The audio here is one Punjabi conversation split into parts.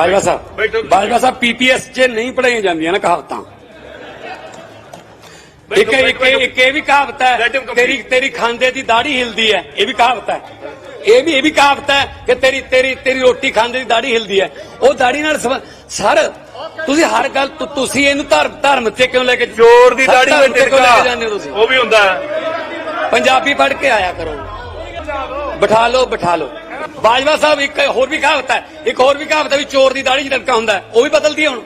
ਬਾਜਵਾ ਸਾਹਿਬ। ਬਾਜਵਾ ਸਾਹਿਬ ਪੀਪੀਐਸ 'ਚ ਨਹੀਂ ਪੜਾਈਆਂ ਜਾਂਦੀਆਂ ਨਾ ਕਹਾਵਤਾਂ। ਇੱਕ ਇੱਕ ਇੱਕ ਇਹ ਵੀ ਕਹਾਵਤ ਹੈ. ਤੇਰੀ ਤੇਰੀ ਖਾਂਦੇ ਦੀ ਦਾੜੀ ਹਿਲਦੀ ਹੈ ਇਹ ਵੀ ਕਹਾਵਤ ਹੈ। ਇਹ ਵੀ ਇਹ ਵੀ ਕਹਾਵਤ ਹੈ ਕਿ ਤੇਰੀ ਤੇਰੀ ਤੇਰੀ ਰੋਟੀ ਖਾਂਦੇ ਦੀ ਦਾੜੀ ਹਿਲਦੀ ਹੈ। ਉਹ ਦਾੜੀ ਨਾਲ ਸਰ ਤੁਸੀਂ ਹਰ ਗੱਲ ਤੁਸੀਂ ਇਹਨੂੰ ਧਰਮ ਧਰਮ ਤੇ ਕਿਉਂ ਲੈ ਕੇ ਚੋਰ ਦੀ ਦਾੜੀ ਵਿੱਚ ਤੇ ਕਿਉਂ ਲੈ ਕੇ ਜਾਂਦੇ ਟਿਕਾ ਉਹ ਵੀ ਹੁੰਦਾ ਹੈ। ਪੰਜਾਬੀ ਪੜ੍ਹ ਕੇ ਆਇਆ ਕਰੋ। ਬਿਠਾ ਲਓ ਬਿਠਾ ਲਓ। ਬਾਜਵਾ ਸਾਹਿਬ ਇੱਕ ਹੋਰ ਵੀ ਕਹਾਵਤ ਹੈ ਇੱਕ ਹੋਰ ਵੀ ਕਹਾਵਤ ਹੈ ਵੀ ਚੋਰ ਦੀ ਦਾੜੀ 'ਚ ਲਟਕਾ ਹੁੰਦਾ ਉਹ ਵੀ ਬਦਲਦੀ ਹੁਣ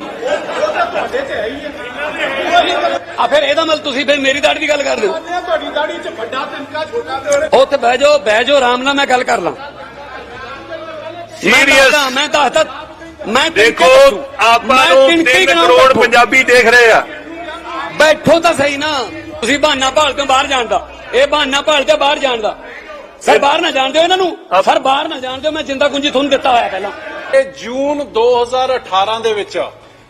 ਆ ਫਿਰ ਇਹਦਾ ਮਤਲਬ ਤੁਸੀਂ ਫਿਰ ਮੇਰੀ ਦਾੜੀ ਦੀ ਗੱਲ ਕਰਦੇ ਹੋ ਤੁਹਾਡੀ ਦਾੜੀ 'ਚ ਵੱਡਾ ਤਿਨਕਾ ਛੋਟਾ ਤੇ ਉੱਥੇ ਬਹਿ ਜਾਓ ਬਹਿ ਜਾਓ ਆਰਾਮ ਨਾਲ ਮੈਂ ਗੱਲ ਕਰ ਲਾਂ? ਦੱਸਦਾ ਮੈਂ ਦੱਸਦਾ ਮੈਂ ਦੇਖੋ। ਆਪਾਂ ਨੂੰ ਤਿਣਕੇ 3 ਗਿਣਾਉਂ ਕਰੋੜ। ਪੰਜਾਬੀ ਦੇਖ ਰਹੇ ਆ ਬੈਠੋ ਤਾਂ ਸਹੀ ਨਾ ਤੁਸੀਂ ਬਹਾਨਾ ਭਾਲਦੇ ਹੋ ਬਾਹਰ ਜਾਣ ਦਾ ਇਹ ਬਹਾਨਾ ਭਾਲਦੇ ਹੋ ਬਾਹਰ ਜਾਣ ਦਾ ਸਰ ਬਾਹਰ ਨਾ ਜਾਣ ਦਿਓ ਇਹਨਾਂ ਨੂੰ। ਸਰ ਬਾਹਰ ਨਾ ਜਾਣ ਦਿਓ ਮੈਂ ਜਿੰਦਾ ਕੁੰਜੀ ਤੁਹਾਨੂੰ ਦਿੱਤਾ ਹੋਇਆ ਪਹਿਲਾਂ। ਇਹ ਜੂਨ 2018 ਦੇ ਵਿੱਚ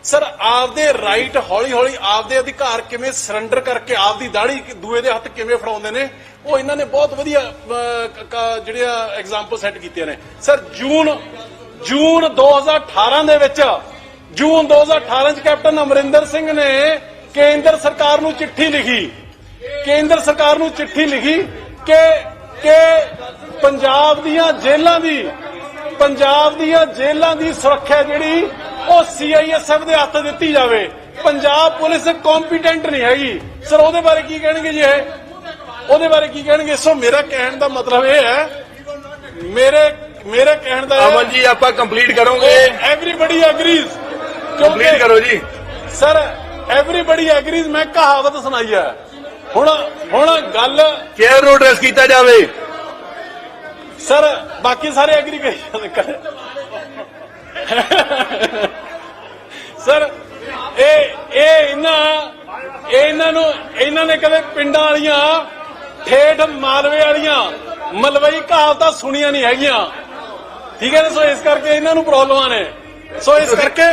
ਸਰ ਆਪਦੇ ਰਾਈਟ ਹੌਲੀ ਹੌਲੀ ਆਪਦੇ ਅਧਿਕਾਰ ਕਿਵੇਂ ਸਰੈਂਡਰ ਕਰਕੇ ਆਪਦੀ ਦਾੜੀ ਦੂਏ ਦੇ ਹੱਥ ਕਿਵੇਂ ਫੜਾਉਂਦੇ ਨੇ ਉਹ ਇਹਨਾਂ ਨੇ ਬਹੁਤ ਵਧੀਆ ਜਿਹੜੀਆਂ ਐਗਜ਼ਾਮਪਲ ਸੈੱਟ ਕੀਤੀਆਂ ਨੇ। ਸਰ ਜੂਨ ਜੂਨ 2018 ਦੇ ਵਿੱਚ ਜੂਨ 2018 ਚ ਕੈਪਟਨ ਅਮਰਿੰਦਰ ਸਿੰਘ ਨੇ ਕੇਂਦਰ ਸਰਕਾਰ ਨੂੰ ਚਿੱਠੀ ਲਿਖੀ। ਕੇਂਦਰ ਸਰਕਾਰ ਨੂੰ ਚਿੱਠੀ ਲਿਖੀ ਕਿ ਕਿ ਪੰਜਾਬ ਦੀਆਂ ਜੇਲ੍ਹਾਂ ਦੀ ਪੰਜਾਬ ਦੀਆਂ ਜੇਲ੍ਹਾਂ ਦੀ ਸੁਰੱਖਿਆ ਜਿਹੜੀ ਉਹ ਸੀਆਈਐਸਐਫ ਦੇ ਹੱਥ ਦਿੱਤੀ ਜਾਵੇ। ਪੰਜਾਬ ਪੁਲਿਸ ਕੰਪੀਟੈਂਟ ਨਹੀਂ ਹੈਗੀ। ਸਰ ਉਹਦੇ ਬਾਰੇ ਕੀ ਕਹਿਣਗੇ ਜੀ ਇਹ? ਉਹਦੇ ਬਾਰੇ ਕੀ ਕਹਿਣਗੇ? ਸੋ ਮੇਰਾ ਕਹਿਣ ਦਾ ਮਤਲਬ ਇਹ ਹੈ ਮੇਰੇ ਮੇਰੇ ਕਹਿਣ ਦਾ ਅਮਨ ਜੀ ਆਪਾਂ ਕੰਪਲੀਟ ਕਰੋਗੇ। ਐਵਰੀਬਡੀ ਐਗਰੀਜ਼ ਕੰਪਲੀਟ ਕਰੋ ਜੀ। ਸਰ ਐਵਰੀਬਡੀ ਐਗਰੀਜ਼ ਮੈਂ ਕਹਾਵਤ ਸੁਣਾਈ ਹੈ। ਹੁਣ ਹੁਣ ਗੱਲ ਚੇਅਰ ਨੂੰ ਐਡਰੈਸ ਕੀਤਾ ਜਾਵੇ। ਸਰ ਬਾਕੀ ਸਾਰੇ ਐਗਰੀ ਕਰੀ ਜਾਂਦੇ ਸਰ ਇਹ ਇਹ ਇਹਨਾਂ ਇਹ ਇਹਨਾਂ ਨੂੰ ਇਹਨਾਂ ਨੇ ਕਦੇ ਪਿੰਡਾਂ ਵਾਲੀਆਂ ਠੇਠ ਮਾਲਵੇ ਵਾਲੀਆਂ ਮਲਵਈ ਕਹਾਵਤਾਂ ਸੁਣੀਆਂ ਨਹੀਂ ਹੈਗੀਆਂ। ਠੀਕ ਹੈ ਨਾ? ਸੋ ਇਸ ਕਰਕੇ ਇਹਨਾਂ ਨੂੰ ਪ੍ਰੋਬਲਮਾਂ ਨੇ। ਸੋ ਇਸ ਕਰਕੇ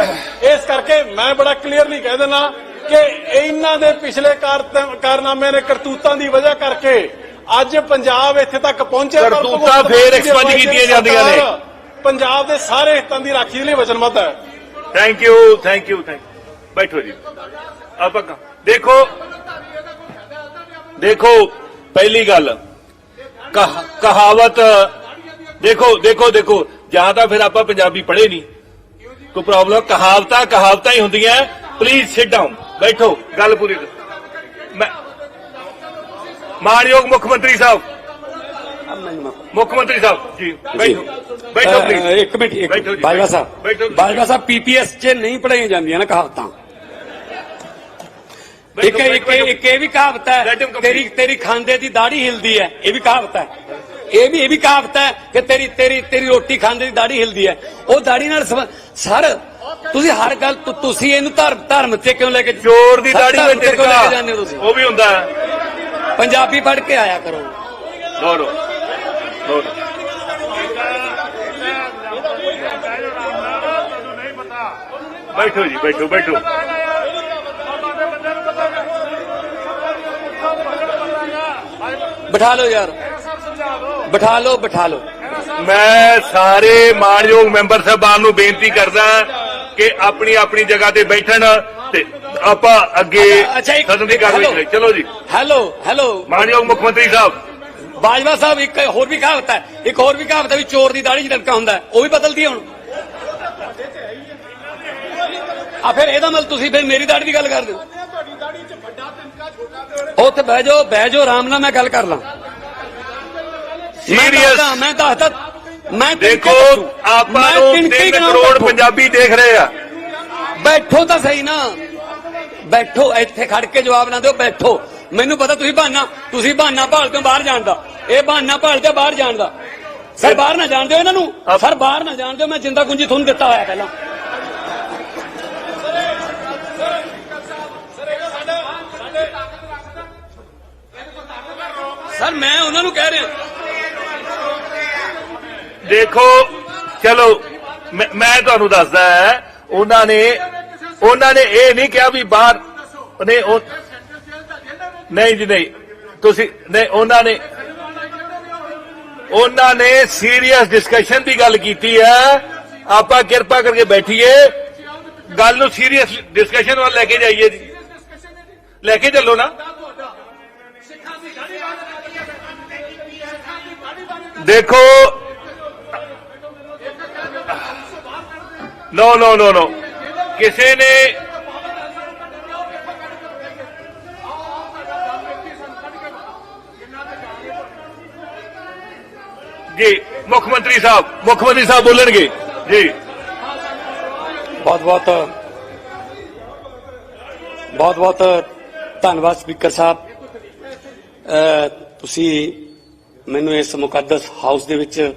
ਇਸ ਕਰਕੇ ਮੈਂ ਬੜਾ ਕਲੀਅਰਲੀ ਕਹਿ ਦਿੰਦਾ ਕਿ ਇਹਨਾਂ ਦੇ ਪਿਛਲੇ ਕਾਰ- ਕਾਰਨਾਮਿਆਂ ਨੇ ਕਰਤੂਤਾਂ ਦੀ ਵਜ੍ਹਾ ਕਰਕੇ ਅੱਜ ਪੰਜਾਬ ਇੱਥੇ ਤੱਕ ਪਹੁੰਚਿਆ। ਪਰ ਕਰਤੂਤਾਂ ਫੇਰ ਅਗਵਾਈ ਕੀਤੀਆਂ ਜਾਂਦੀਆਂ ਨੇ। ਪੰਜਾਬ ਦੇ ਸਾਰੇ ਹਿੱਤਾਂ ਦੀ ਰਾਖੀ ਦੇ ਲਈ ਵਚਨਬੱਧ ਹੈ। Thank you thank you thank ਬੈਠੋ ਜੀ। ਆਪਾਂ ਦੇਖੋ ਦੇਖੋ ਪਹਿਲੀ ਗੱਲ। ਕਹ- ਕਹਾਵਤ ਦੇਖੋ ਦੇਖੋ ਦੇਖੋ। ਜਾਂ ਤਾਂ ਫਿਰ ਆਪਾਂ ਪੰਜਾਬੀ ਪੜ੍ਹੇ ਨਹੀਂ। ਕੋਈ ਪ੍ਰੋਬਲਮ ਕਹਾਵਤਾਂ ਕਹਾਵਤਾਂ ਹੀ ਹੁੰਦੀਆਂ। ਪਲੀਜ਼ ਸਿਟ ਡਾਊਨ ਬੈਠੋ ਗੱਲ ਪੂਰੀ ਕਰੋ। ਮੈਂ ਮਾਨਯੋਗ ਮੁੱਖ ਮੰਤਰੀ ਸਾਹਿਬ ਮੁੱਖ ਮੰਤਰੀ ਸਾਹਿਬ ਜੀ ਬੈਠੋ ਬੈਠੋ ਪਲੀਜ਼ ਇੱਕ ਮਿੰਟ ਇੱਕ ਬਾਜਵਾ ਸਾਹਿਬ। ਬਾਜਵਾ ਸਾਹਿਬ ਪੀਪੀਐਸ 'ਚ ਨਹੀਂ ਪੜਾਈਆਂ ਜਾਂਦੀਆਂ ਨਾ ਕਹਾਵਤਾਂ ਇੱਕ ਇੱਕ। ਇੱਕ ਇਹ ਵੀ ਕਹਾਵਤ ਹੈ. ਤੇਰੀ ਤੇਰੀ ਖਾਂਦੇ ਦੀ ਦਾੜੀ ਹਿਲਦੀ ਹੈ ਇਹ ਵੀ ਕਹਾਵਤ ਹੈ ਇਹ ਵੀ ਇਹ ਵੀ ਕਹਾਵਤ ਹੈ ਕਿ ਤੇਰੀ ਤੇਰੀ ਤੇਰੀ ਰੋਟੀ ਖਾਂਦੇ ਦੀ ਦਾੜੀ ਹਿਲਦੀ ਹੈ। ਉਹ ਦਾੜੀ ਨਾਲ ਸਰ ਤੁਸੀਂ ਹਰ ਗੱਲ ਤੁਸੀਂ ਇਹਨੂੰ ਧਰਮ ਧਰਮ ਤੇ ਕਿਉਂ ਲੈ ਕੇ ਚੋਰ ਦੀ ਦਾੜੀ ਵਿੱਚ ਕਿਉਂ ਲੈ ਕੇ ਜਾਂਦੇ ਹੋ ਤੁਸੀਂ? ਉਹ ਵੀ ਹੁੰਦਾ ਪੰਜਾਬੀ ਪੜ੍ਹ ਕੇ ਆਇਆ ਕਰੋ। ਲੋ ਲੋ ਲੋ ਲੋ। ਬੈਠੋ ਜੀ ਬੈਠੋ ਬੈਠੋ। ਬਿਠਾ ਲਓ ਯਾਰ। ਬਿਠਾ ਲਓ ਬਿਠਾ ਲਓ। ਮੈਂ ਸਾਰੇ ਮਾਨਯੋਗ ਮੈਂਬਰ ਸਾਹਿਬਾਨ ਨੂੰ ਬੇਨਤੀ ਕਰਦਾ ਕਿ ਆਪਣੀ ਆਪਣੀ ਜਗ੍ਹਾ ਤੇ ਬੈਠਣ ਤੇ ਆਪਾਂ ਅੱਗੇ ਸਦਨ ਦੀ ਕਾਰਵਾਈ ਚਲੋ ਜੀ। Hello hello. ਮਾਨਯੋਗ ਮੁੱਖ ਮੰਤਰੀ ਸਾਹਿਬ। ਬਾਜਵਾ ਸਾਹਿਬ ਇੱਕ ਹੋਰ ਵੀ ਕਹਾਵਤ ਹੈ ਇੱਕ ਹੋਰ ਵੀ ਕਹਾਵਤ ਹੈ ਵੀ ਚੋਰ ਦੀ ਦਾੜੀ 'ਚ ਲਟਕਾ ਹੁੰਦਾ ਉਹ ਵੀ ਬਦਲਦੀ ਹੁਣ। ਆ ਫਿਰ ਇਹਦਾ ਮਤਲਬ ਤੁਸੀਂ ਫਿਰ ਮੇਰੀ ਦਾੜੀ ਦੀ ਗੱਲ ਕਰਦੇ ਹੋ। ਤੁਹਾਡੀ ਦਾੜੀ 'ਚ ਵੱਡਾ ਤਿਨਕਾ ਛੋਟਾ ਤੇ ਉੱਥੇ ਬਹਿ ਜਾਓ ਬਹਿ ਜਾਓ ਆਰਾਮ ਨਾਲ ਮੈਂ ਗੱਲ ਕਰ ਲਾਂ। ਦੱਸਦਾ ਮੈਂ ਦੱਸਦਾ ਮੈਂ ਦੇਖੋ। ਆਪਾਂ ਨੂੰ ਤਿਣਕੇ 3 ਗਿਣਾਉਂ ਕਰੋੜ। ਪੰਜਾਬੀ ਦੇਖ ਰਹੇ ਆ। ਬੈਠੋ ਤਾਂ ਸਹੀ ਨਾ। ਬੈਠੋ ਇੱਥੇ ਖੜ ਕੇ ਜਵਾਬ ਨਾ ਦਿਓ ਬੈਠੋ। ਮੈਨੂੰ ਪਤਾ ਤੁਸੀਂ ਬਹਾਨਾ ਤੁਸੀਂ ਬਹਾਨਾ ਭਾਲਦੇ ਹੋ ਬਾਹਰ ਜਾਣ ਦਾ। ਇਹ ਬਹਾਨਾ ਭਾਲਦੇ ਹੋ ਬਾਹਰ ਜਾਣ ਦਾ। ਸਰ ਬਾਹਰ ਨਾ ਜਾਣ ਦਿਓ ਇਹਨਾਂ ਨੂੰ। ਸਰ ਬਾਹਰ ਨਾ ਜਾਣ ਦਿਓ ਮੈਂ ਜਿੰਦਾ ਕੁੰਜੀ ਤੁਹਾਨੂੰ ਦਿੱਤਾ ਹੋਇਆ ਪਹਿਲਾਂ। ਸਰ ਮੈਂ ਉਹਨਾਂ ਨੂੰ ਕਹਿ ਰਿਹਾ। ਦੇਖੋ ਚਲੋ ਮੈਂ ਮੈਂ ਤੁਹਾਨੂੰ ਦੱਸਦਾ ਹੈ ਉਹਨਾਂ ਨੇ ਉਹਨਾਂ ਨੇ ਇਹ ਨਹੀਂ ਕਿਹਾ ਵੀ ਬਾਹਰ ਨਹੀਂ ਉਹ ਨਹੀਂ ਜੀ ਨਹੀਂ ਤੁਸੀਂ ਨਹੀਂ ਉਹਨਾਂ ਨੇ ਉਹਨਾਂ ਨੇ ਸੀਰੀਅਸ ਡਿਸਕਸ਼ਨ ਦੀ ਗੱਲ ਕੀਤੀ ਹੈ ਆਪਾਂ ਕਿਰਪਾ ਕਰਕੇ ਬੈਠੀਏ ਗੱਲ ਨੂੰ ਸੀਰੀਅਸ ਡਿਸਕਸ਼ਨ ਵੱਲ ਲੈ ਕੇ ਜਾਈਏ ਜੀ ਲੈ ਕੇ ਚੱਲੋ ਨਾ ਦੇਖੋ ਨੋ ਨੋ ਨੋ ਨੋ ਕਿਸੇ ਨੇ ਜੀ, ਮੁੱਖ ਮੰਤਰੀ ਸਾਹਿਬ, ਮੁੱਖ ਮੰਤਰੀ ਸਾਹਿਬ ਬੋਲਣਗੇ। ਜੀ। ਬਹੁਤ ਬਹੁਤ ਬਹੁਤ ਬਹੁਤ ਧੰਨਵਾਦ ਸਪੀਕਰ ਸਾਹਿਬ। ਤੁਸੀਂ ਮੈਨੂੰ ਇਸ ਮੁਕੱਦਸ ਹਾਊਸ ਦੇ ਵਿੱਚ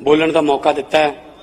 ਬੋਲਣ ਦਾ ਮੌਕਾ ਦਿੱਤਾ ਹੈ।